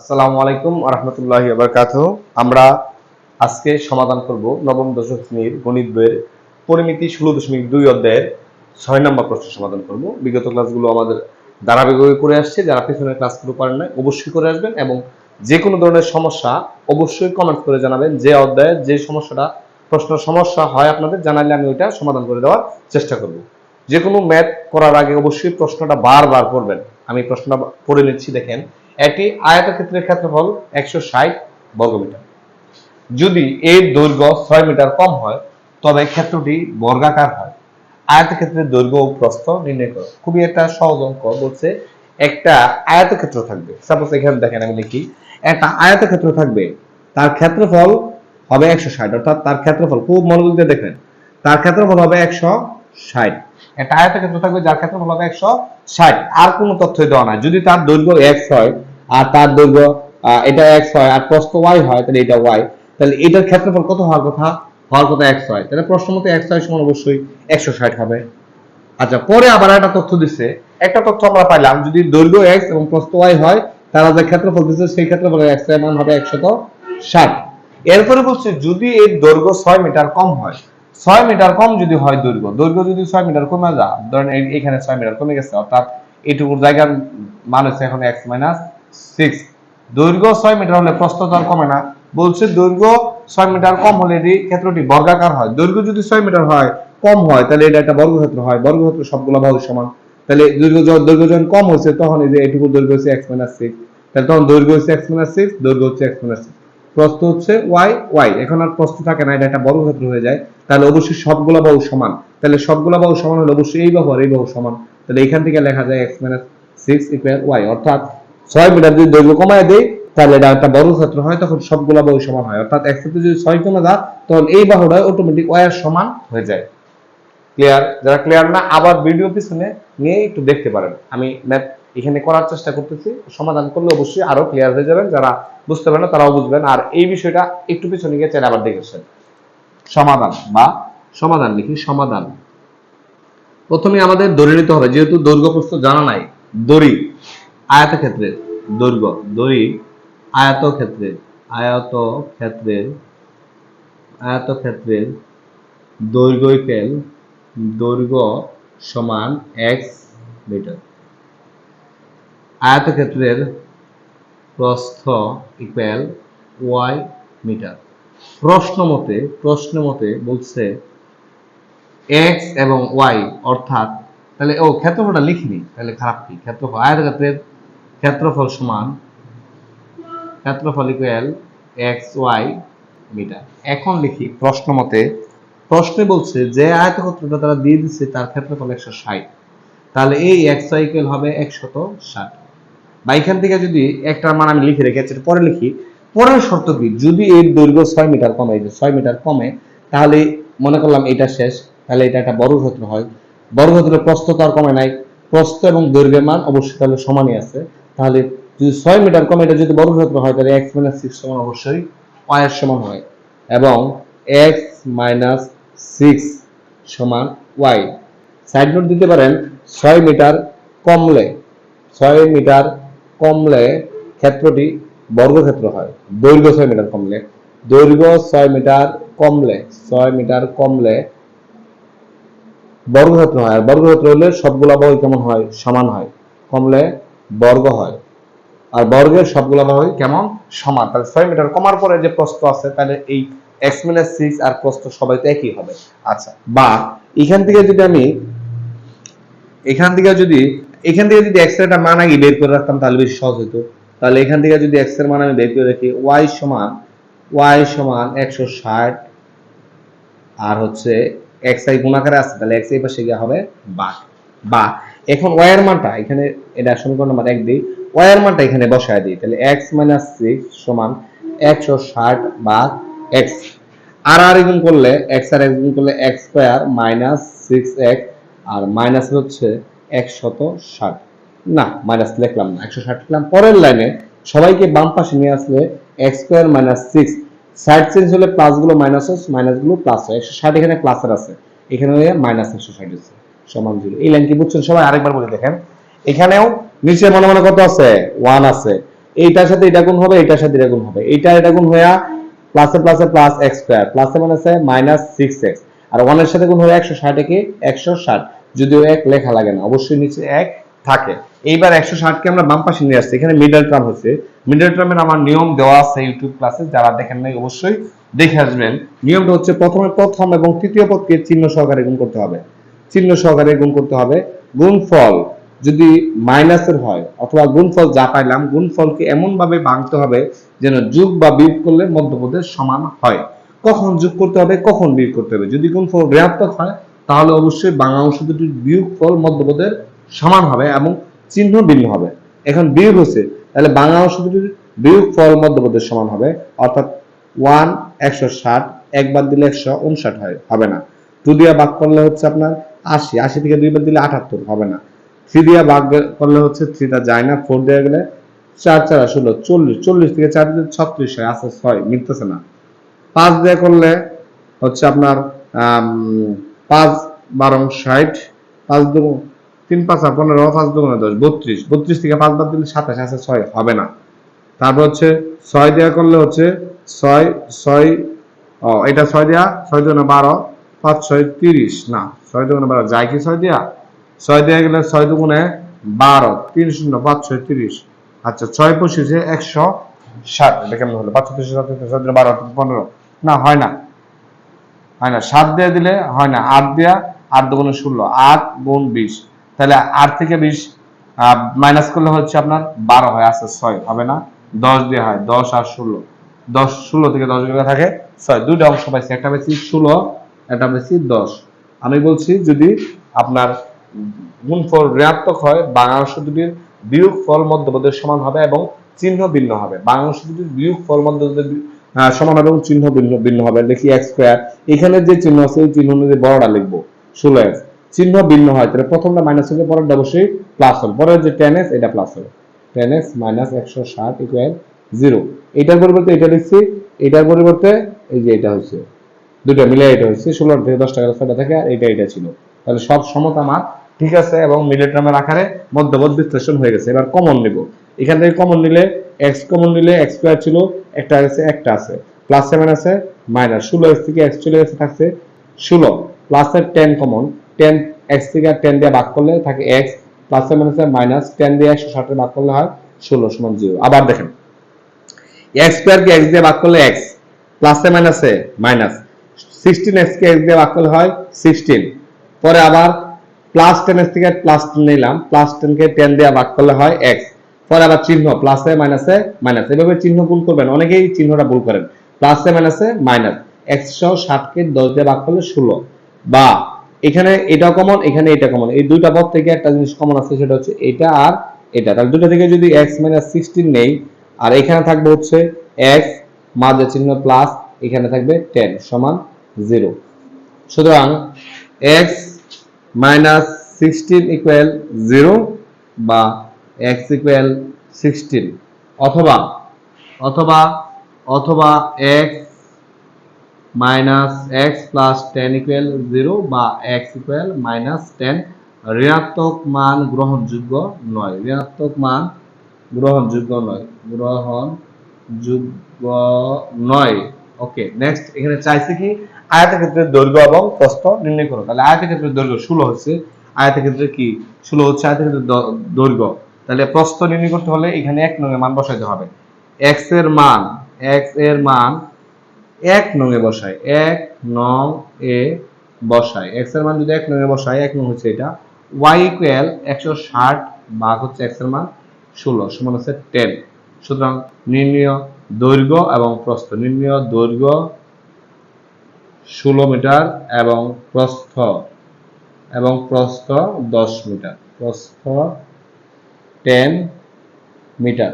আসসালামু আলাইকুম রহমতুল্লাহি বারকাত। আমরা আজকে সমাধান করব নবম দশম শ্রেণির গণিত বইয়ের পরিমিতি ষোলো দশমিক দুই অধ্যায়ের ছয় নম্বর প্রশ্ন সমাধান করব। বিগত ক্লাসগুলো আমাদের ধারাবাহিকভাবে করে আসছে, যারা পিছনের ক্লাসগুলো পারেন না অবশ্যই করে আসবেন এবং যে কোনো ধরনের সমস্যা অবশ্যই কমেন্ট করে জানাবেন। যে অধ্যায়ের যে সমস্যাটা, প্রশ্ন সমস্যা হয় আপনাদের, জানালে আমি ওইটা সমাধান করে দেওয়ার চেষ্টা করব। যে কোনো ম্যাথ করার আগে অবশ্যই প্রশ্নটা বারবার করবেন। আমি প্রশ্নটা পড়ে নিচ্ছি, দেখেন। একটি আয়তক্ষেত্রের ক্ষেত্রফল একশো ষাট বর্গমিটার। যদি এর দৈর্ঘ্য ছয় মিটার কম হয়, তবে ক্ষেত্রটি বর্গাকার হয়। আয়তক্ষেত্রের দৈর্ঘ্য ও প্রস্থ নির্ণয় করো। খুবই একটা সহজ অঙ্ক বলছে, একটা আয়তক্ষেত্র থাকবে। সাপোজ এখানে দেখেন, আমি লিখি, একটা আয়তক্ষেত্র থাকবে, তার ক্ষেত্রফল হবে একশো ষাট, অর্থাৎ তার ক্ষেত্রফল, খুব মনোযোগ দিয়ে দেখবেন তার ক্ষেত্রফল হবে একশো ষাট। একটা আয়তক্ষেত্র থাকবে, যার ক্ষেত্রফল হবে একশো ষাট। আর কোনো তথ্যই দেওয়া নাই। যদি তার দৈর্ঘ্য এক্স হয় আর তার দৈর্ঘ্য এটা এক্স হয় আর প্রস্থ ওয়াই হয়, তাহলে এটা ওয়াই তাহলে এটার ক্ষেত্রফল কত হওয়ার কথা? হওয়ার কথা এক্স হয়। তাহলে প্রশ্ন মতো এক্স হয় সমান অবশ্যই একশো ষাট হবে। আচ্ছা পরে আবার একটা তথ্য দিচ্ছে একটা তথ্য আমরা পাইলাম, যদি দৈর্ঘ্য এক্স এবং প্রস্থ ওয়াই হয় তাহলে যে ক্ষেত্রফল দিচ্ছে সেই ক্ষেত্রফলের এক্সের মান হবে একশত ষাট। এরপরে বলছে, যদি এর দৈর্ঘ্য ছয় মিটার কম হয়, ছয় মিটার কম যদি হয় দৈর্ঘ্য দৈর্ঘ্য যদি ছয় মিটার কমে যায়, ধরেন এখানে ছয় মিটার কমে গেছে, অর্থাৎ এইটুকুর জায়গার মান হচ্ছে এখন এক্স মাইনাস সিক্স দৈর্ঘ্য ছয় মিটার হলে কমে না। বলছে দৈর্ঘ্য ছয় মিটার কম হলে এটি ক্ষেত্রটি বর্গাকার হয়। দৈর্ঘ্য যদি ছয় মিটার হয়, কম হয়, তাহলে এটা একটা বর্গক্ষেত্র হয়। বর্গক্ষেত্র সবগুলো সমান। তাহলে দৈর্ঘ্য দৈর্ঘ্য যখন কম হচ্ছে, তখন এই যে এটুকু দৈর্ঘ্য হচ্ছে এক্স মাইনাস সিক্স তাহলে তখন দৈর্ঘ্য হচ্ছে এক্স মাইনাস সিক্স দৈর্ঘ্য হচ্ছে এক্স মাইনাস সিক্স হচ্ছে ওয়াই ওয়াই এখন আর প্রস্থ থাকে না, এটা একটা বর্গক্ষেত্র হয়ে যায়। তাহলে অবশ্যই সবগুলো বাহু সমান। তাহলে সবগুলো বাহু সমান হলে অবশ্যই এই বাহু আর এই বাহু সমান। তাহলে এখান থেকে লেখা যায় x minus six equal y অর্থাৎ ছয় মিটার যদি দৈর্ঘ্য কমায় দেয় তাহলে এটা একটা বর্গক্ষেত্র হয়, তখন সবগুলো বাহু সমান হয়। অর্থাৎ এক ক্ষেত্রে যদি ছয় কমে যায়, তখন এই বাহুটা অটোমেটিক ওয়াই এর সমান হয়ে যায়। ক্লিয়ার যারা ক্লিয়ার না, আবার ভিডিও পিছনে নিয়ে একটু দেখতে পারেন। আমি ম্যাথ এখানে করার চেষ্টা করতেছি। সমাধান করলে অবশ্যই আরও ক্লিয়ার হয়ে যাবেন। যারা বুঝতে পারেন তারাও বুঝবেন। আর এই বিষয়টা একটু পিছনে গিয়ে চাইলে আবার দেখেছেন সমাধান বা সমাধান লিখি সমাধান। প্রথমে আমাদের দড়ি নিতে হবে, যেহেতু দৈর্ঘ্য প্রস্থ জানা নাই, দড়ি। আয়ত ক্ষেত্রে দৈর্ঘ্য দড়ি আয়ত ক্ষেত্রে আয়ত ক্ষেত্রের আয়ত ক্ষেত্রের দৈর্ঘ্য ইকুয়াল দৈর্ঘ্য সমান এক্স মিটার। আয়তক্ষেত্রের প্রস্থ ইকুয়াল ওয়াই মিটার। প্রশ্ন মতে প্রশ্ন মতে বলছে এক্স এবং ওয়াই অর্থাৎ, তাহলে, ও ক্ষেত্রফলটা লিখিনি, তাহলে খারাপ কি? ক্ষেত্রফল আয়তক্ষেত্রের ক্ষেত্রফল সমান ক্ষেত্রফল ইকুয়াল এক্স ওয়াই মিটার। এখন লিখি প্রশ্ন মতে, প্রশ্নে বলছে যে আয়তক্ষেত্রটা তারা দিয়ে দিচ্ছে তার ক্ষেত্রফল একশো ষাট। তাহলে এই এক্স ওয়াই ইকুয়াল হবে একশত ষাট। বা এখান থেকে যদি একটা মান আমি লিখে রেখেছি, এটা পরে লিখি, পরের শর্ত কি? যদি এর দৈর্ঘ্য ছয় মিটার কমে যে ছয় মিটার কমে, তাহলে মনে করলাম এটা শেষ, তাহলে এটা একটা বড় ক্ষেত্র হয়। বর্গক্ষেত্রের প্রস্থ তো আর কমে নাই। প্রস্থ এবং দৈর্ঘ্যের মান অবশ্যই তাহলে সমানই আছে। তাহলে যদি ছয় মিটার কমে, এটা যদি বর্গক্ষেত্র হয়, তাহলে এক্স মাইনাস সিক্স সমান অবশ্যই y এর সমান হয়। এবং এক্স মাইনাস সিক্স সমান ওয়াই সাইড নোট দিতে পারেন, ছয় মিটার কমলে, ছয় মিটার কমলে ক্ষেত্রটি বর্গক্ষেত্র হয়। দৈর্ঘ্য ছয় মিটার কমলে, দৈর্ঘ্য ছয় মিটার কমলে, ছয় মিটার কমলে বর্গক্ষেত্র হয়। আর বর্গক্ষেত্র হলে সবগুলা বাহু কেমন হয়? সমান হয়। কমলে বর্গ হয়। আর বর্গের সবগুলো বাহু কেমন? সমান। তাহলে ছয় মিটার কমার পরে যে প্রস্থ আছে, তাহলে এই এক্স মাইনাস সিক্স আর প্রস্থ সবাই তো একই হবে। আচ্ছা বা এখান থেকে যদি আমি, এখান থেকে যদি, এখান থেকে যদি এক্সের একটা মান আগে বের করে রাখতাম, তাহলে বেশি সহজ হতো তাহলে এখান থেকে যদি এক্সের মান আমি বের করে রাখি ওয়াই সমান ওয়াই সমান একশো ষাট, আর হচ্ছে এক্স আই গুণাকারে আছে, তাহলে এক্স এই পাশে গিয়ে হবে বা বা এখন ওয়াই এর মানটা এখানে, এটা সমীকরণ নাম্বার এক দিই ওয়াই এর মানটা এখানে বসায় দিই, তাহলে এক্স মাইনাস সিক্স সমান একশো ষাট বা এক্স আর আর গুণ করলে এক্স আর এক্স গুণ করলে x square minus six x আর মাইনাস হচ্ছে একশত ষাট। না মাইনাস লিখলাম না, একশো ষাট লিখলাম। পরের লাইনে সবাইকে বাম পাশে নিয়ে আসলে x square minus six side change হলে প্লাসগুলো মাইনাস হয় মাইনাসগুলো প্লাস হয়। একশো ষাট এখানে প্লাসের আছে, এখানে মাইনাস একশো ষাট হচ্ছে। সমান জিরো। এই লাইন কি বুঝছেন? সবাই আরেকবার বলে দেখেন। এখানেও নিচে মনে মনে কত আছে? ওয়ান আছে। এইটার সাথে এটা গুণ হবে এটার সাথে এটা গুণ হবে। এইটা এটা গুণ হইয়া প্লাসে প্লাসে প্লাস এক্স স্কোয়ার প্লাসে মাইনাসে মাইনাস সিক্স এক্স আর ওয়ানের সাথে গুণ হয়ে একশো ষাট একে একশো ষাট। যদিও এক লেখা লাগে না, অবশ্যই নিচে এক থাকে। এইবার একশো ষাটকে আমরা বাম পাশে নিয়ে আসছি। এখানে মিডল টার্ম হচ্ছে। মিডল টার্মের আমার নিয়ম দেওয়া আছে ইউটিউব ক্লাসে যারা দেখেন নাই, অবশ্যই দেখে আসবেন। নিয়মটা হচ্ছে প্রথমে প্রথম এবং তৃতীয় পদকে চিহ্ন সহকারে গুণ করতে হবে। চিহ্ন সহকারে গুণ করতে হবে। গুণফল যদি মাইনাসের হয় অথবা গুণফল যা পাইলাম, গুণফলকে এমন ভাবে ভাঙতে হবে যেন যোগ বা বিয়োগ করলে মধ্যপদের সমান হয়। কখন যোগ করতে হবে, কখন বিয়োগ করতে হবে? যদি গুণফল ঋণাত্মক হয়, তাহলে অবশ্যই বাংলা অংশ দুটির বিয়োগ ফল মধ্যপদের সমান হবে এবং চিহ্ন ভিন্ন হবে। এখন বিয়োগ হচ্ছে, তাহলে বাংলা অংশ দুটির বিয়োগ ফল মধ্যপদের সমান হবে। অর্থাৎ ওয়ান একশো ষাট একবার দিলে একশো উনষাট হয়, হবে না। টু দিয়া ভাগ করলে হচ্ছে আপনার আশি আশি থেকে দুই দুইবার দিলে আটাত্তর, হবে না। থ্রি দিয়া ভাগ করলে হচ্ছে থ্রিটা যায় না ফোর দেওয়া গেলে চার চার ষোলো চল্লিশ চল্লিশ থেকে চার দিলে ছত্রিশ হয় আছে ছয় মিলতেছে না। পাঁচ দিয়ে করলে হচ্ছে আপনার পাঁচ বারো ষাট, পাঁচ দু তিন, পাঁচ পনেরো, পাঁচ দুগুণে দশ, বত্রিশ বত্রিশ থেকে পাঁচ বাদ দিলে সাতাশ আছে ছয় হবে না। তারপর হচ্ছে ছয় দেওয়া করলে হচ্ছে ছয় ছয়, ও, এটা ছয় দেওয়া ছয় দুগুণে বারো পাঁচ, ছয়, তিরিশ। না, ছয় দুগুণে বারো। যায় কি ছয় দেওয়া ছয় দেওয়া গেলে ছয় দুগুণে বারো। তিন শূন্য, পাঁচ, ছয়, তিরিশ। আচ্ছা ছয় পঁচিশে একশো ষাট। এটা কেমন হলো? পাঁচ ছত্রিশ সাত, ছয় দুগুণে বারো, পনেরো। না, হয় না। হয় না। সাত দিয়ে দিলে হয় না। আট দেয়া আট দুগুণে ষোলো। আট গুণ বিশ। তাহলে আট থেকে বিশ মাইনাস করলে হচ্ছে আপনার বারো হয়। আছে ছয়। হবে না? দশ দিয়ে হয়। দশ আর ষোলো। দশ, ষোলো থেকে দশ থাকে ছয়। দুইটা অংশ পাইছি। একটা পাইছি ষোলো একটা পাইছি দশ। আমি বলছি যদি আপনার গুণফল ঋণাত্মক হয়, বাংলা অংশ দুটির বিয়োগ ফল মধ্যপদের সমান হবে এবং চিহ্ন ভিন্ন হবে। বাংলা অংশ দুটির বিয়োগ ফল মধ্যপদের সমান হবে এবং চিহ্ন ভিন্ন ভিন্ন হবে। দেখি এক্স স্কোয়ার এখানে যে চিহ্ন আছে, এই চিহ্ন অনুযায়ী বড়টা লিখব। ষোলো এক্স চিহ্ন ভিন্ন হয়, তাহলে প্রথমটা মাইনাস হলে পরেরটা অবশ্যই প্লাস হবে। পরের যে টেন এক্স এটা প্লাস হবে। টেন এক্স মাইনাস একশো ষাট ইকুয়াল জিরো এটার পরিবর্তে এটা লিখছি, এটার পরিবর্তে এই যে এটা হচ্ছে। দুটো মিলে এটা হচ্ছে ষোলো থেকে দশ টাকা ছয়টা থেকে আর এটা এটা ছিল। তাহলে সব সমতা আমার ঠিক আছে, এবং মিলে টার্মের আকারে মধ্যবর্ত বিশ্লেষণ হয়ে গেছে। এবার কমন নিব। এখান থেকে কমন নিলে এক্স কমন নিলে এক্স স্কোয়ার ছিল, একটা আছে একটা আছে। প্লাস সেভেন আছে মাইনাস ষোলো এক্স থেকে এক্স চলে গেছে, থাকছে ষোলো। প্লাসের টেন কমন টেন এক্স থেকে আর টেন দিয়ে ভাগ করলে থাকে এক্স প্লাস সেভেন আছে মাইনাস টেন দিয়ে একশো ষাটের ভাগ করলে হয় ষোলো সমান জিরো আবার দেখেন এক্স স্কোয়ারকে এক্স দিয়ে ভাগ করলে এক্স প্লাসে মাইনাসে মাইনাস সিক্সটিন এক্স কে এক্স দিয়ে ভাগ করলে হয় সিক্সটিন পরে আবার প্লাস টেন এক্স থেকে প্লাস টেন নিলাম। প্লাস টেন কে টেন দিয়ে ভাগ করলে হয় এক্স পরে আবার চিহ্ন প্লাসে মাইনাসে মাইনাস এভাবে চিহ্ন ভুল করবেন, অনেকেই চিহ্নটা ভুল করেন। প্লাসে মাইনাসে মাইনাস একশো ষাটকে দশ দিয়ে ভাগ করলে ষোলো। বা এখানে এটা কমন এখানে এটা কমন এই দুইটা পদ থেকে একটা জিনিস কমন আছে, সেটা হচ্ছে এটা আর এটা। তাহলে দুটো থেকে যদি এক্স মাইনাস সিক্সটিন নেই, আর এখানে থাকবে হচ্ছে এক্স মাঝে চিহ্ন প্লাস এখানে থাকবে টেন সমান জিরো। সুতরাং x minus sixteen equal zero বা এক্স ইকুয়াল সিক্সটিন অথবা অথবা অথবা x minus x plus ten equal zero বা এক্স ইকুয়াল মাইনাস টেন ঋণাত্মক মান গ্রহণযোগ্য নয়। ঋণাত্মক মান গ্রহণযোগ্য নয়। গ্রহণযোগ্য নয়। ওকে নেক্সট এখানে চাইছে কি? আয়তক্ষেত্রের দৈর্ঘ্য এবং প্রস্থ নির্ণয় করো। তাহলে আয়তক্ষেত্রের দৈর্ঘ্য ষোলো হচ্ছে আয়তক্ষেত্রে কি? ষোলো হচ্ছে আয়তক্ষেত্রের দৈর্ঘ্য। তাহলে প্রস্থ নির্ণয় করতে হলে এখানে এক নঙের মান বসাইতে হবে। এক্সের মান এক্সের মান এক নঙে বসায়, এক নং এ বসায়। এক্সের মান যদি এক নঙে বসায়, এক নং হচ্ছে এটা। ওয়াই ইকুয়াল একশো ষাট ভাগ হচ্ছে এক্সের মান ষোলো, সমান হচ্ছে টেন সুতরাং নির্ণয় দৈর্ঘ্য এবং প্রস্থ। নির্ণয় দৈর্ঘ্য ষোলো মিটার এবং প্রস্থ এবং প্রস্থ দশ মিটার। প্রস্থ টেন মিটার।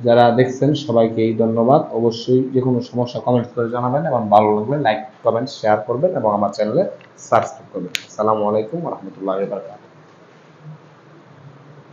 যারা দেখছেন সবাইকেই ধন্যবাদ। অবশ্যই যে কোনো সমস্যা কমেন্ট করে জানাবেন এবং ভালো লাগলে লাইক কমেন্ট শেয়ার করবেন এবং আমার চ্যানেলে সাবস্ক্রাইব করবেন। আসসালামু আলাইকুম রহমতুল্লাহ বারকাত